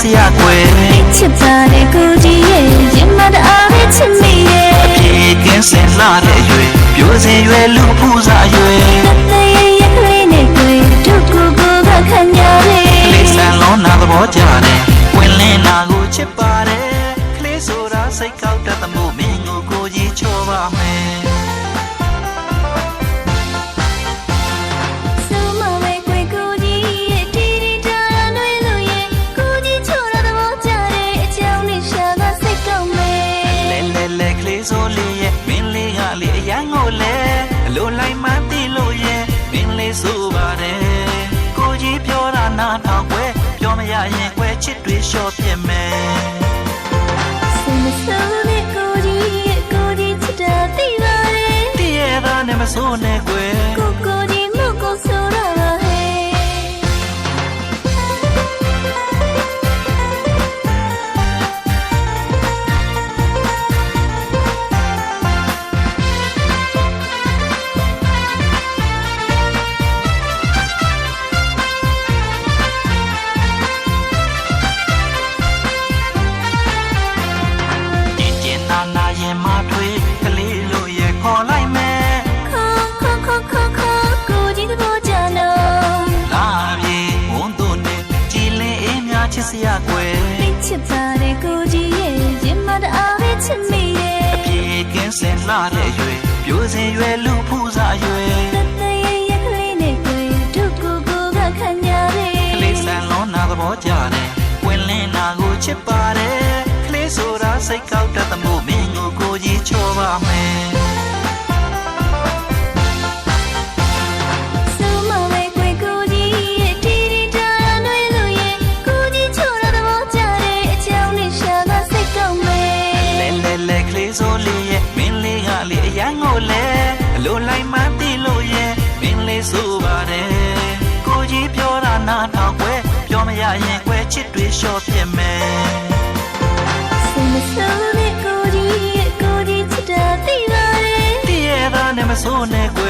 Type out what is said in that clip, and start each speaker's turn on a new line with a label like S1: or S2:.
S1: ကွယ်
S2: ချစ်ပါတဲ့ကိုကြီးရဲ့ရင်မတအားပဲချစ်မိရဲ့
S1: ပြေကင်းစင်လာတဲ့ရွယ်ပြိုစင်ရွယ်လူဖူးစားရွယ်
S2: တသေးရဲ့ရကလေးနဲ့တွေ့ဒုက္ခကိုကခံရလေ
S1: လေးဆန်လုံးနာသဘောကြတယ်ဝင်လင်းနာကိုချစ်ပါတယ်ကလေးဆိုတာစိတ်ကော
S2: လေး
S1: ဆိုလေးရဲ့မင်းလေးကလေးအရန်ကိုလဲအလိုလိုက်မှန်းသိလို့ရဲ့မင်းလေးဆိုပါတယ်ကိုကြီးပြောတာနားထောင်ွယ်ပြောမရရင်ွယ်ချစ်တွေလျှော့ပြစ်မယ်
S2: စင်ဆိုးနဲ့ကိုကြီးရဲ့ကိုကြီးချစ်တာသိပါတယ်
S1: တည့်ရသားနဲ့မစိုးနဲ့ကွယ် စ်စရာကွယ်
S2: သိချစ်ပါတဲ့ကိုကြီးရဲ့ရင်မတအားပဲချစ်မိရဲ့
S1: ပြေကင်းစင်လာတဲ့ရွယ်ပြိုစင်ရွယ်လူဖူးစားရွယ်
S2: တသေးရဲ့ရကလေးနဲ့တွေ့ဒုက္ခကိုကခံရလေ
S1: ကလေးဆန်လုံးနာသဘောကြတယ်ဝင်လင်းနာကိုချစ်ပါတယ်ကလေးဆိုတာစိတ်ကောက်တတ်သမှုမင်းကိုကိုကြီးချောပါမယ် ဆိုပါတယ်ကိုကြီးပြောတာနားထောင်ွယ်ပြောမရရင်ွယ်ချစ်တွေလျှော့ပြစ်မယ်
S2: စင်ဆိုးနဲ့ကိုကြီးရဲ့ကိုကြီးချစ်တာသိပါတယ်
S1: တည့်ရသားနဲ့မစိုးနဲ့ကွယ်